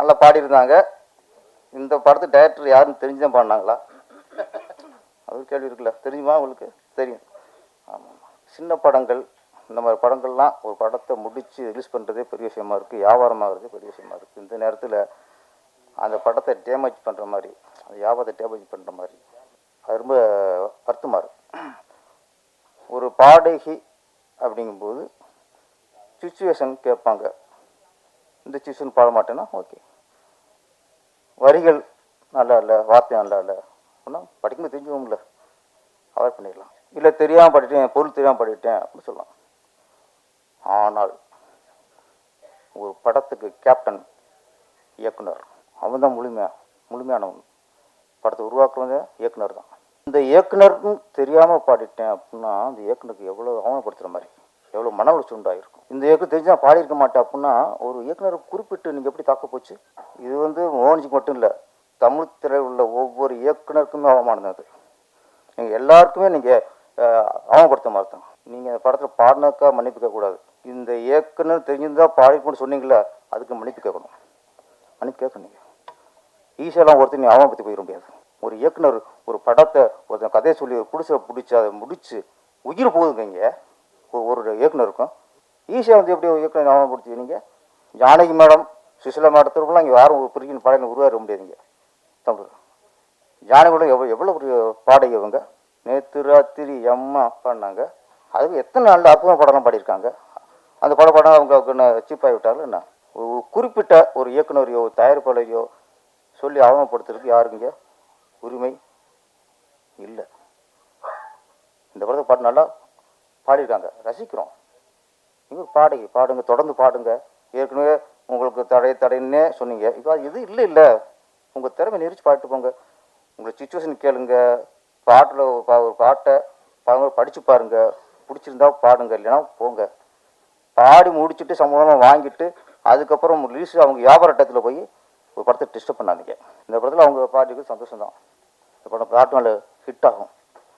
நல்லா பாடியிருந்தாங்க. இந்த படத்து டைரக்டர் யாருன்னு தெரிஞ்சு தான் பாடினாங்களா? அது கேள்வி இருக்குல்ல. தெரியுமா உங்களுக்கு? தெரியும். ஆமாம் சின்ன படங்கள் இந்த மாதிரி படங்கள்லாம் ஒரு படத்தை முடித்து ரிலீஸ் பண்ணுறதே பெரிய விஷயமா இருக்குது வியாபாரமாகிறதே பெரிய விஷயமா இருக்குது இந்த நேரத்தில் அந்த படத்தை டேமேஜ் பண்ணுற மாதிரி அந்த வியாபாரத்தை டேமேஜ் பண்ணுற மாதிரி அது ரொம்ப வருத்தமாக இருக்கு. ஒரு பாடகி அப்படிங்கும்போது சுச்சுவேஷன் கேட்பாங்க. இந்த சுச்சுவேஷன் பாட மாட்டேன்னா ஓகே வரிகள் நல்லா இல்லை வார்த்தை நல்லா இல்லை ஒன்றும் படிக்கும்போது தெரிஞ்சுவோம்ல அவாய்ட் பண்ணிடலாம். இல்லை தெரியாமல் படிட்டேன் பொருள் தெரியாமல் படிட்டேன் அப்படின்னு சொல்லலாம். ஆனால் ஒரு படத்துக்கு கேப்டன் இயக்குனர் அவன் தான் முழுமையா முழுமையானவன் படத்தை உருவாக்குறவங்க இயக்குனர் தான். இந்த இயக்குனருக்கும் தெரியாமல் பாடிட்டேன் அப்படின்னா அந்த இயக்குனருக்கு எவ்வளோ அவமானப்படுத்துகிற மாதிரி. எவ்வளோ மன உளைச்சல் உண்டாயிருக்கும். இந்த இயக்குனர் தெரிஞ்சா பாடியிருக்க மாட்டேன் அப்படின்னா ஒரு இயக்குனர் குறிப்பிட்டு நீங்கள் எப்படி தாக்க போச்சு? இது வந்து மோகன்ஜிக்கு மட்டும் இல்லை தமிழ் திரையில் உள்ள ஒவ்வொரு இயக்குனருக்குமே அவமானம் தான் அது. நீங்கள் எல்லாருக்குமே நீங்கள் அவமானப்படுத்த மாதிரி தான். நீங்கள் அந்த படத்தில் பாடினாக்கா மன்னிப்பு கேட்கக்கூடாது. இந்த இயக்குனர் தெரிஞ்சிருந்தா பாடிக்கணும்னு சொன்னீங்களே அதுக்கு மன்னிப்பு கேட்கணும். மன்னிப்பு கேட்கணும் நீங்கள் ஈஸியெல்லாம் ஒருத்தர் நீ அவமானப்படுத்தி போயிட முடியாது. ஒரு இயக்குனர் ஒரு படத்தை ஒருத்தன் கதையை சொல்லி ஒரு குடிசை பிடிச்சி அதை முடித்து உயிர் போகுதுங்க இங்கே. ஈஸியாக வந்து எப்படி இயக்கம் ஞாபகப்படுத்துவீங்க ஜானகி மேடம் சுசிலா மேடத்திற்குலாம் இங்கே யாரும் பிரிக்கின்னு பாடகை உருவாக முடியாதுங்க தமிழ். ஜானகி மேடம் எவ்வளோ எவ்வளோ பெரிய பாடகை இவங்க? நேற்று ராத்திரி அம்மா பாடினாங்க அதுக்கு எத்தனை நாள் அற்புதம் படம்லாம் பாடியிருக்காங்க? அந்த படம் படம் அவங்க சீப்பாகி விட்டாலும் என்ன? ஒரு குறிப்பிட்ட ஒரு இயக்குனரையோ தயாரிப்பாளரையோ சொல்லி ஆவணப்படுத்துறதுக்கு யாருங்க உரிமை இல்லை. இந்த படத்தை பாட்டு நல்லா பாடியிருக்காங்க. ரசிக்கிறோம். நீங்கள் பாடுங்க பாடுங்க தொடர்ந்து பாடுங்க. ஏற்கனவே உங்களுக்கு தடை தடைன்னே சொன்னீங்க. இப்போ அது இது இல்லை இல்லை. உங்கள் திறமை நெரிச்சு பாட்டு போங்க. உங்களை சுச்சுவேஷன் கேளுங்க. பாட்டில் ஒரு பா- ஒரு பாட்டை பாருங்க படித்து பாருங்க. பிடிச்சிருந்தா பாடுங்க இல்லைன்னா போங்க. பாடி முடிச்சுட்டு சம்பளமாக வாங்கிட்டு அதுக்கப்புறம் ரிலீஸ் அவங்க வியாபார இடத்துல போய் ஒரு படத்தை டிஸ்டர்ப் பண்ணாதீங்க. இந்த படத்தில் அவங்க பாட்டுக்கு சந்தோஷம் தான் இந்த படம் பாட்டு மேலே ஹிட் ஆகும்.